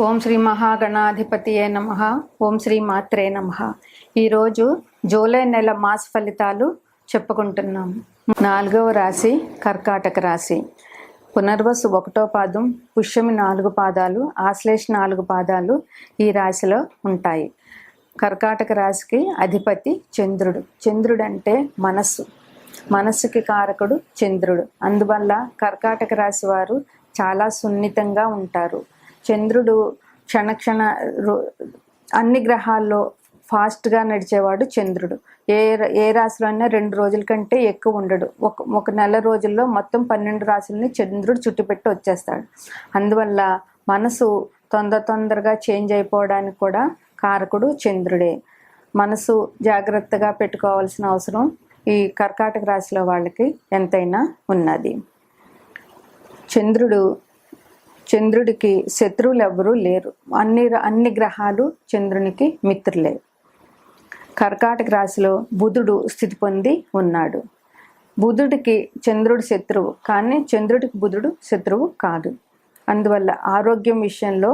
ఓం శ్రీ మహాగణాధిపతియే నమ. ఓం శ్రీ మాత్రే నమ. ఈరోజు జూలై నెల మాస ఫలితాలు చెప్పుకుంటున్నాం. నాలుగవ రాశి కర్కాటక రాశి. పునర్వసు ఒకటో పాదం పుష్యమి నాలుగు పాదాలు ఆశ్లేష నాలుగు పాదాలు ఈ రాశిలో ఉంటాయి. కర్కాటక రాశికి అధిపతి చంద్రుడు. చంద్రుడు అంటే మనస్సు. మనస్సుకి కారకుడు చంద్రుడు. అందువల్ల కర్కాటక రాశి వారు చాలా సున్నితంగా ఉంటారు. చంద్రుడు క్షణక్షణ రో- అన్ని గ్రహాల్లో ఫాస్ట్గా నడిచేవాడు చంద్రుడు. ఏ ఏ రాశిలో అయినా రెండు రోజుల కంటే ఎక్కువ ఉండడు. ఒక ఒక నెల రోజుల్లో మొత్తం పన్నెండు రాశుల్ని చంద్రుడు చుట్టుపెట్టి వచ్చేస్తాడు. అందువల్ల మనసు తొందర తొందరగా చేంజ్ అయిపోవడానికి కూడా కారకుడు చంద్రుడే. మనసు జాగ్రత్తగా పెట్టుకోవాల్సిన అవసరం ఈ కర్కాటక రాశిలో వాళ్ళకి ఎంతైనా ఉన్నది. చంద్రుడు చంద్రుడికి శత్రువులు ఎవ్వరూ లేరు. అన్ని అన్ని గ్రహాలు చంద్రునికి మిత్రులే. కర్కాటక రాశిలో బుధుడు స్థితి పొంది ఉన్నాడు. బుధుడికి చంద్రుడు శత్రువు కానీ చంద్రుడికి బుధుడు శత్రువు కాదు. అందువల్ల ఆరోగ్యం విషయంలో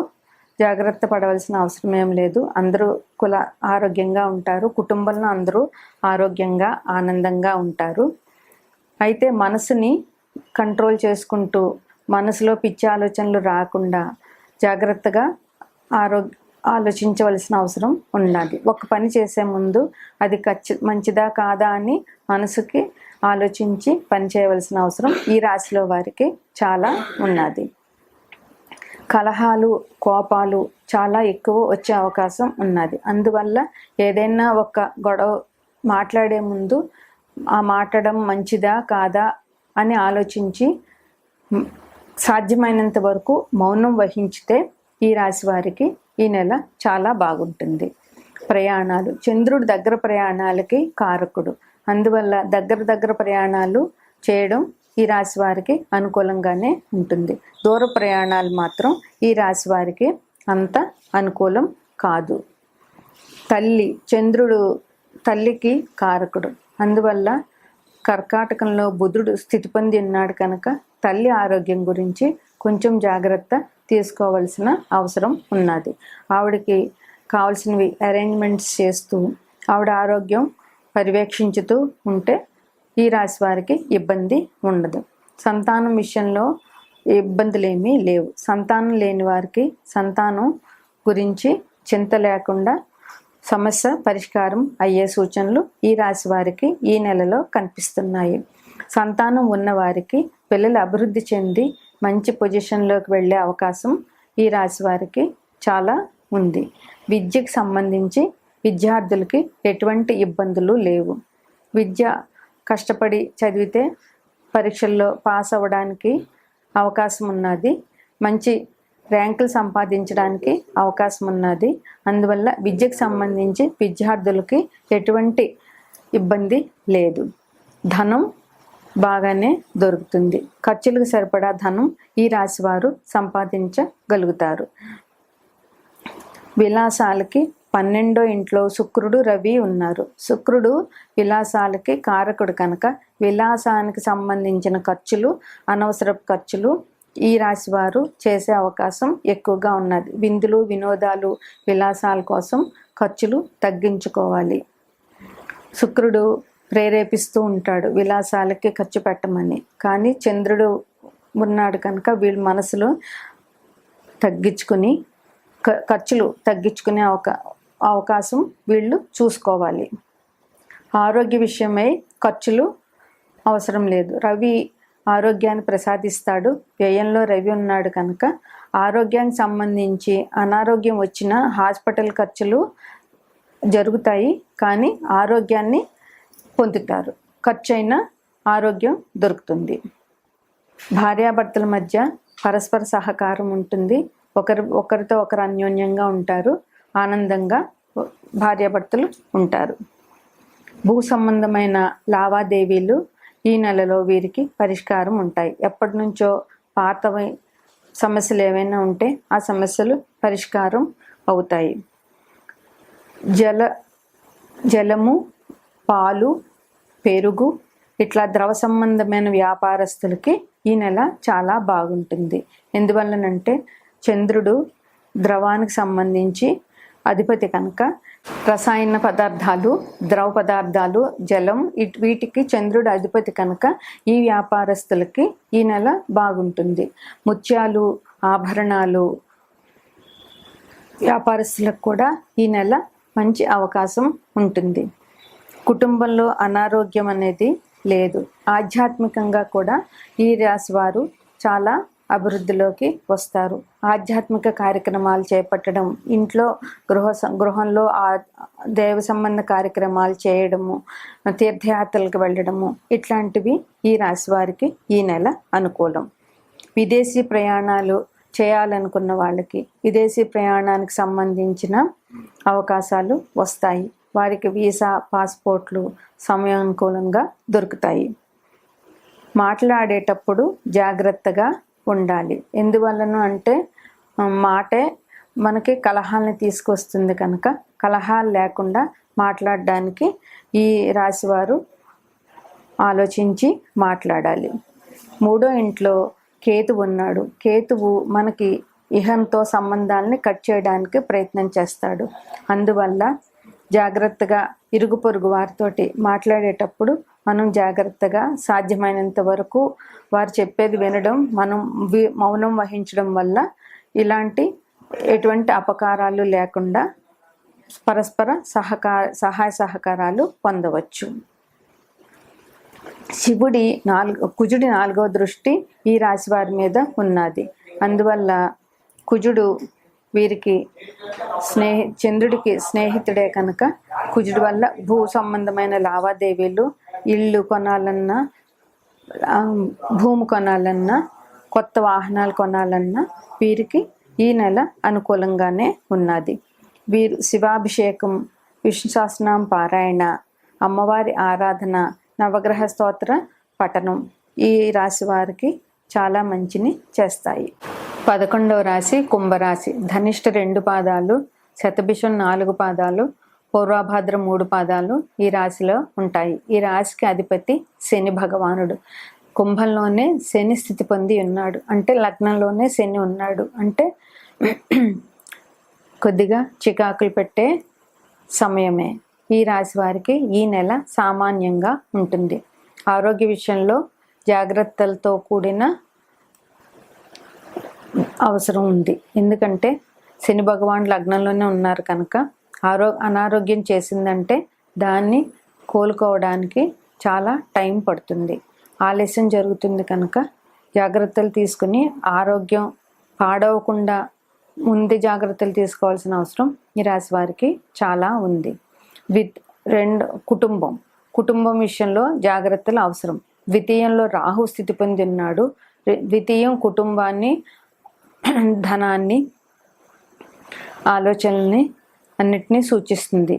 జాగ్రత్త పడవలసిన అవసరం ఏం లేదు. అందరూ కుల ఆరోగ్యంగా ఉంటారు. కుటుంబంలో అందరూ ఆరోగ్యంగా ఆనందంగా ఉంటారు. అయితే మనసుని కంట్రోల్ చేసుకుంటూ మనసులో పిచ్చి ఆలోచనలు రాకుండా జాగ్రత్తగా ఆరోగ్య ఆలోచించవలసిన అవసరం ఉండాలి. ఒక పని చేసే ముందు అది ఖచ్చి మంచిదా కాదా అని మనసుకి ఆలోచించి పని చేయవలసిన అవసరం ఈ రాశిలో వారికి చాలా ఉన్నది. కలహాలు కోపాలు చాలా ఎక్కువ వచ్చే అవకాశం ఉన్నది. అందువల్ల ఏదైనా ఒక గొడవ మాట్లాడే ముందు ఆ మాట్లాడడం మంచిదా కాదా అని ఆలోచించి సాధ్యమైనంత వరకు మౌనం వహించితే ఈ రాశి వారికి ఈ నెల చాలా బాగుంటుంది. ప్రయాణాలు చంద్రుడు దగ్గర ప్రయాణాలకి కారకుడు. అందువల్ల దగ్గర దగ్గర ప్రయాణాలు చేయడం ఈ రాశి వారికి అనుకూలంగానే ఉంటుంది. దూర ప్రయాణాలు మాత్రం ఈ రాశి వారికి అంత అనుకూలం కాదు. తల్లి చంద్రుడు తల్లికి కారకుడు. అందువల్ల కర్కాటకంలో బుధుడు స్థితి పొంది ఉన్నాడు కనుక తల్లి ఆరోగ్యం గురించి కొంచెం జాగ్రత్త తీసుకోవాల్సిన అవసరం ఉన్నది. ఆవిడకి కావాల్సినవి అరేంజ్మెంట్స్ చేస్తూ ఆవిడ ఆరోగ్యం పర్యవేక్షించుతూ ఉంటే ఈ రాశి వారికి ఇబ్బంది ఉండదు. సంతానం విషయంలో ఇబ్బందులు ఏమీ లేవు. సంతానం లేని వారికి సంతానం గురించి చింత లేకుండా సమస్య పరిష్కారం అయ్యే సూచనలు ఈ రాశి వారికి ఈ నెలలో కనిపిస్తున్నాయి. సంతానం ఉన్న వారికి పిల్లలు అభివృద్ధి చెంది మంచి పొజిషన్లోకి వెళ్ళే అవకాశం ఈ రాశి వారికి చాలా ఉంది. విద్యకు సంబంధించి విద్యార్థులకి ఎటువంటి ఇబ్బందులు లేవు. విద్య కష్టపడి చదివితే పరీక్షల్లో పాస్ అవ్వడానికి అవకాశం ఉన్నది. మంచి ర్యాంకులు సంపాదించడానికి అవకాశం ఉన్నది. అందువల్ల విద్యకు సంబంధించి విద్యార్థులకి ఎటువంటి ఇబ్బంది లేదు. ధనం బాగానే దొరుకుతుంది. ఖర్చులకు సరిపడా ధనం ఈ రాశి వారు సంపాదించగలుగుతారు. విలాసాలకి పన్నెండో ఇంట్లో శుక్రుడు రవి ఉన్నారు. శుక్రుడు విలాసాలకి కారకుడు కనుక విలాసానికి సంబంధించిన ఖర్చులు అనవసరపు ఖర్చులు ఈ రాశి వారు చేసే అవకాశం ఎక్కువగా ఉన్నది. విందులు వినోదాలు విలాసాల కోసం ఖర్చులు తగ్గించుకోవాలి. శుక్రుడు ప్రేరేపిస్తూ ఉంటాడు. విలాసాలకి ఖర్చు పెట్టమని. కానీ చంద్రుడు ఉన్నాడు కనుక వీళ్ళ మనసులో తగ్గించుకుని ఖర్చులు తగ్గించుకునే అవకా అవకాశం వీళ్ళు చూసుకోవాలి. ఆరోగ్య విషయమై ఖర్చులు అవసరం లేదు. రవి ఆరోగ్యాన్ని ప్రసాదిస్తాడు. వ్యయంలో రవి ఉన్నాడు కనుక ఆరోగ్యానికి సంబంధించి అనారోగ్యం వచ్చిన హాస్పిటల్ ఖర్చులు జరుగుతాయి. కానీ ఆరోగ్యాన్ని పొందుతారు. ఖర్చు అయినా ఆరోగ్యం దొరుకుతుంది. భార్యాభర్తల మధ్య పరస్పర సహకారం ఉంటుంది. ఒకరి ఒకరితో ఒకరు అన్యోన్యంగా ఉంటారు. ఆనందంగా భార్యాభర్తలు ఉంటారు. భూ సంబంధమైన లావాదేవీలు ఈ నెలలో వీరికి పరిష్కారం ఉంటాయి. ఎప్పటి నుంచో పాతవి సమస్యలు ఏవైనా ఉంటే ఆ సమస్యలు పరిష్కారం అవుతాయి. జల జలము పాలు పెరుగు ఇట్లా ద్రవ సంబంధమైన వ్యాపారస్తులకి ఈ నెల చాలా బాగుంటుంది. ఎందువల్లనంటే చంద్రుడు ద్రవానికి సంబంధించి అధిపతి కనుక రసాయన పదార్థాలు ద్రవ పదార్థాలు జలం వీటికి చంద్రుడు అధిపతి కనుక ఈ వ్యాపారస్తులకి ఈ నెల బాగుంటుంది. ముత్యాలు ఆభరణాలు వ్యాపారస్తులకు కూడా ఈ నెల మంచి అవకాశం ఉంటుంది. కుటుంబంలో అనారోగ్యం అనేది లేదు. ఆధ్యాత్మికంగా కూడా ఈ రాశి వారు చాలా అభివృద్ధిలోకి వస్తారు. ఆధ్యాత్మిక కార్యక్రమాలు చేపట్టడం ఇంట్లో గృహ గృహంలో ఆ దేవ సంబంధ కార్యక్రమాలు చేయడము తీర్థయాత్రలకు వెళ్ళడము ఇట్లాంటివి ఈ రాశి వారికి ఈ నెల అనుకూలం. విదేశీ ప్రయాణాలు చేయాలనుకున్న వాళ్ళకి విదేశీ ప్రయాణానికి సంబంధించిన అవకాశాలు వస్తాయి. వారికి వీసా పాస్పోర్ట్లు సమయానుకూలంగా దొరుకుతాయి. మాట్లాడేటప్పుడు జాగ్రత్తగా ఉండాలి. ఎందువలన అంటే మాటే మనకి కలహాలని తీసుకొస్తుంది కనుక కలహాలు లేకుండా మాట్లాడడానికి ఈ రాశివారు ఆలోచించి మాట్లాడాలి. మూడో ఇంట్లో కేతువు ఉన్నాడు. కేతువు మనకి ఇహంతో సంబంధాలని కట్ చేయడానికి ప్రయత్నం చేస్తాడు. అందువల్ల జాగ్రత్తగా ఇరుగు పొరుగు వారితోటి మాట్లాడేటప్పుడు మనం జాగ్రత్తగా సాధ్యమైనంత వరకు వారు చెప్పేది వినడం మనం వి- మౌనం వహించడం వల్ల ఇలాంటి ఎటువంటి అపకారాలు లేకుండా పరస్పర సహకార సహాయ సహకారాలు పొందవచ్చు. శివుడి నాలుగు కుజుడి నాలుగవ దృష్టి ఈ రాశి వారి మీద ఉన్నది. అందువల్ల కుజుడు వీరికి స్నేహి చంద్రుడికి స్నేహితుడే కనుక కుజుడి వల్ల భూ సంబంధమైన లావాదేవీలు ఇల్లు కొనాలన్నా భూమి కొనాలన్నా కొత్త వాహనాలు కొనాలన్నా వీరికి ఈ నెల అనుకూలంగానే ఉన్నది. వీరు శివాభిషేకం విష్ణు సహస్రనామ పారాయణ అమ్మవారి ఆరాధన నవగ్రహ స్తోత్ర పఠనం ఈ రాశి వారికి చాలా మంచిని చేస్తాయి. పదకొండవ రాశి కుంభరాశి. ధనిష్ట రెండు పాదాలు శతభిషం నాలుగు పాదాలు పూర్వభాద్ర మూడు పాదాలు ఈ రాశిలో ఉంటాయి. ఈ రాశికి అధిపతి శని భగవానుడు. కుంభంలోనే శని స్థితి పొంది ఉన్నాడు. అంటే లగ్నంలోనే శని ఉన్నాడు. అంటే కొద్దిగా చికాకులు పెట్టే సమయమే. ఈ రాశి వారికి ఈ నెల సామాన్యంగా ఉంటుంది. ఆరోగ్య విషయంలో జాగ్రత్తలతో కూడిన అవసరం ఉంది. ఎందుకంటే శని భగవాన్ లగ్నంలోనే ఉన్నారు కనుక ఆరో అనారోగ్యం చేసిందంటే దాన్ని కోలుకోవడానికి చాలా టైం పడుతుంది. ఆలస్యం జరుగుతుంది కనుక జాగ్రత్తలు తీసుకుని ఆరోగ్యం పాడవకుండా ముందు జాగ్రత్తలు తీసుకోవాల్సిన అవసరం ఈ రాశి వారికి చాలా ఉంది. విత్ రెండు కుటుంబం. కుటుంబం విషయంలో జాగ్రత్తలు అవసరం. ద్వితీయంలో రాహు స్థితి పొంది ఉన్నాడు ద్వితీయం కుటుంబాన్ని ధనాన్ని ఆలోచనల్ని అన్నిటినీ సూచిస్తుంది.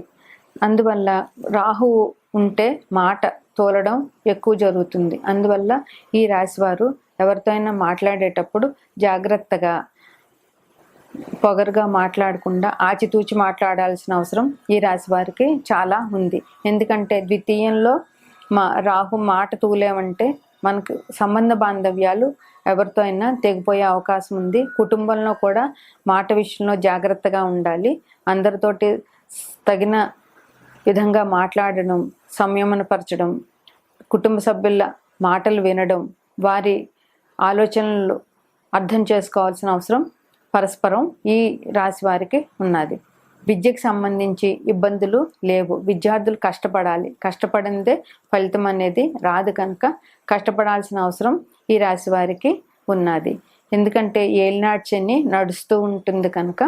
అందువల్ల రాహువు ఉంటే మాట తోలడం ఎక్కువ జరుగుతుంది. అందువల్ల ఈ రాశివారు ఎవరితో అయినా మాట్లాడేటప్పుడు జాగ్రత్తగా పొగరుగా మాట్లాడకుండా ఆచితూచి మాట్లాడాల్సిన అవసరం ఈ రాశి వారికి చాలా ఉంది. ఎందుకంటే ద్వితీయంలో మా రాహు మాట తూలేమంటే మనకు సంబంధ బాంధవ్యాలు ఎవరితో అయినా తెగిపోయే అవకాశం ఉంది. కుటుంబంలో కూడా మాట విషయంలో జాగ్రత్తగా ఉండాలి. అందరితోటి తగిన విధంగా మాట్లాడడం సంయమనపరచడం కుటుంబ సభ్యుల మాటలు వినడం వారి ఆలోచనలు అర్థం చేసుకోవాల్సిన అవసరం పరస్పరం ఈ రాశి వారికి ఉన్నది. విద్యకు సంబంధించి ఇబ్బందులు లేవు. విద్యార్థులు కష్టపడాలి. కష్టపడిందే ఫలితం అనేది రాదు కనుక కష్టపడాల్సిన అవసరం ఈ రాశి వారికి ఉన్నది. ఎందుకంటే ఏలినాటి శని నడుస్తూ ఉంటుంది కనుక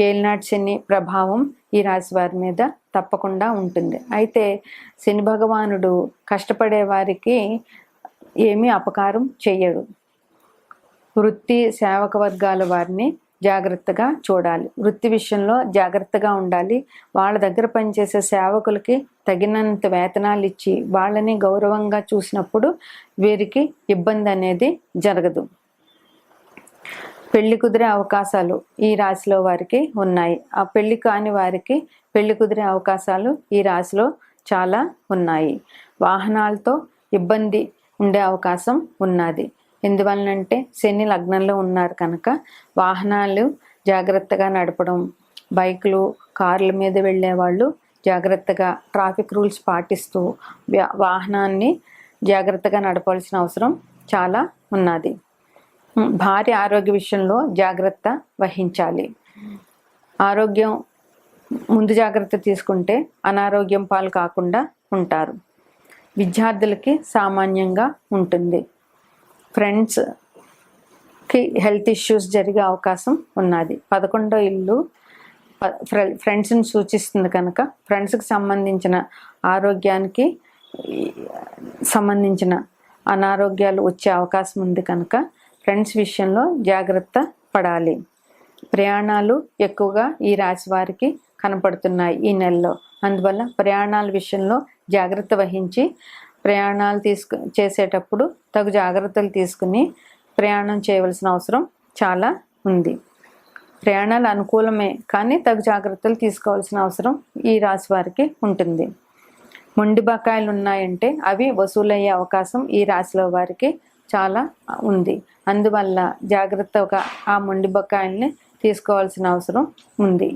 ఏలినాటి శని ప్రభావం ఈ రాశి వారి మీద తప్పకుండా ఉంటుంది. అయితే శని భగవానుడు కష్టపడే వారికి ఏమీ అపకారం చెయ్యడు. వృత్తి సేవక వర్గాల వారిని జాగ్రత్తగా చూడాలి. వృత్తి విషయంలో జాగ్రత్తగా ఉండాలి. వాళ్ళ దగ్గర పనిచేసే సేవకులకి తగినంత వేతనాలు ఇచ్చి వాళ్ళని గౌరవంగా చూసినప్పుడు వీరికి ఇబ్బంది అనేది జరగదు. పెళ్ళి కుదిరే అవకాశాలు ఈ రాశిలో వారికి ఉన్నాయి. ఆ పెళ్ళి కాని వారికి పెళ్ళి కుదిరే అవకాశాలు ఈ రాశిలో చాలా ఉన్నాయి. వాహనాలతో ఇబ్బంది ఉండే అవకాశం ఉన్నది. ఎందువలనంటే శని లగ్నంలో ఉన్నారు కనుక వాహనాలు జాగ్రత్తగా నడపడం బైకులు కార్ల మీద వెళ్ళే వాళ్ళు జాగ్రత్తగా ట్రాఫిక్ రూల్స్ పాటిస్తూ వాహనాన్ని జాగ్రత్తగా నడపాల్సిన అవసరం చాలా ఉన్నది. భార్య ఆరోగ్య విషయంలో జాగ్రత్త వహించాలి. ఆరోగ్యం ముందు జాగ్రత్త తీసుకుంటే అనారోగ్యం పాలు కాకుండా ఉంటారు. విద్యార్థులకి సామాన్యంగా ఉంటుంది. ఫ్రెండ్స్కి హెల్త్ ఇష్యూస్ జరిగే అవకాశం ఉన్నది. పదకొండో ఇల్లు ఫ్రెండ్స్ని సూచిస్తుంది కనుక ఫ్రెండ్స్కి సంబంధించిన ఆరోగ్యానికి సంబంధించిన అనారోగ్యాలు వచ్చే అవకాశం ఉంది కనుక ఫ్రెండ్స్ విషయంలో జాగ్రత్త పడాలి. ప్రయాణాలు ఎక్కువగా ఈ రాశి వారికి కనపడుతున్నాయి ఈ నెలలో. అందువల్ల ప్రయాణాల విషయంలో జాగ్రత్త వహించి ప్రయాణాలు తీసుకు చేసేటప్పుడు తగు జాగ్రత్తలు తీసుకుని ప్రయాణం చేయవలసిన అవసరం చాలా ఉంది. ప్రయాణాలు అనుకూలమే కానీ తగు జాగ్రత్తలు తీసుకోవాల్సిన అవసరం ఈ రాశి వారికి ఉంటుంది. మొండి బకాయిలు ఉన్నాయంటే అవి వసూలయ్యే అవకాశం ఈ రాశిలో వారికి చాలా ఉంది. అందువల్ల జాగ్రత్తగా ఆ మొండి బకాయిల్ని తీసుకోవాల్సిన అవసరం ఉంది.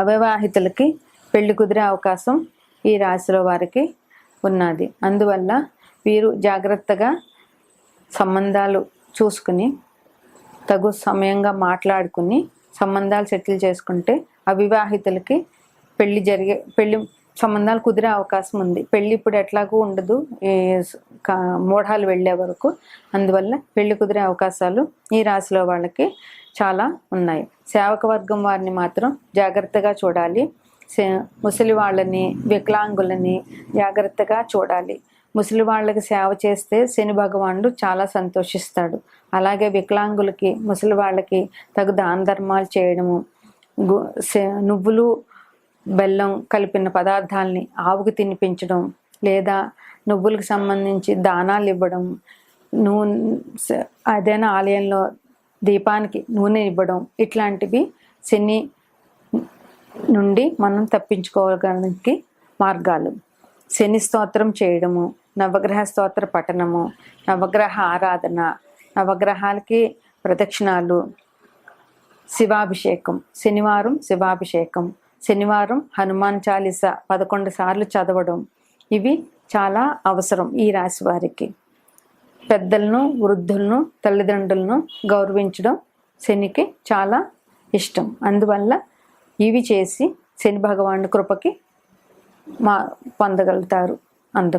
అవివాహితులకి పెళ్ళి కుదిరే అవకాశం ఈ రాశిలో వారికి ఉన్నది. అందువల్ల వీరు జాగ్రత్తగా సంబంధాలు చూసుకుని తగు సమయంగా మాట్లాడుకుని సంబంధాలు సెటిల్ చేసుకుంటే అవివాహితులకి పెళ్ళి జరిగే పెళ్ళి సంబంధాలు కుదిరే అవకాశం ఉంది. పెళ్ళి ఇప్పుడు ఎట్లాగూ ఉండదు. ఈ వెళ్ళే వరకు. అందువల్ల పెళ్ళి కుదిరే అవకాశాలు ఈ రాశిలో వాళ్ళకి చాలా ఉన్నాయి. సేవక వర్గం వారిని మాత్రం జాగ్రత్తగా చూడాలి. ముసలి వాళ్ళని వికలాంగులని జాగ్రత్తగా చూడాలి. ముసలి వాళ్ళకి సేవ చేస్తే శని భగవానుడు చాలా సంతోషిస్తాడు. అలాగే వికలాంగులకి ముసలి వాళ్ళకి తగు దాన ధర్మాలు చేయడము గు- నువ్వులు బెల్లం కలిపిన పదార్థాలని ఆవుకు తినిపించడం లేదా నువ్వులకు సంబంధించి దానాలు ఇవ్వడం నూనె అదైనా ఆలయంలో దీపానికి నూనె ఇవ్వడం ఇట్లాంటివి శని నుండి మనం తప్పించుకోవడానికి మార్గాలు. శని స్తోత్రం చేయడము నవగ్రహ స్తోత్ర పఠనము నవగ్రహ ఆరాధన నవగ్రహాలకి ప్రదక్షిణాలు శివాభిషేకం శనివారం శివాభిషేకం శనివారం హనుమాన్ చాలీస పదకొండు సార్లు చదవడం ఇవి చాలా అవసరం ఈ రాశి వారికి. పెద్దలను వృద్ధులను తల్లిదండ్రులను గౌరవించడం శనికి చాలా ఇష్టం. అందువల్ల ఇవి చేసి శని భగవాను కృపకి మా పొందగలుగుతారు అందరూ.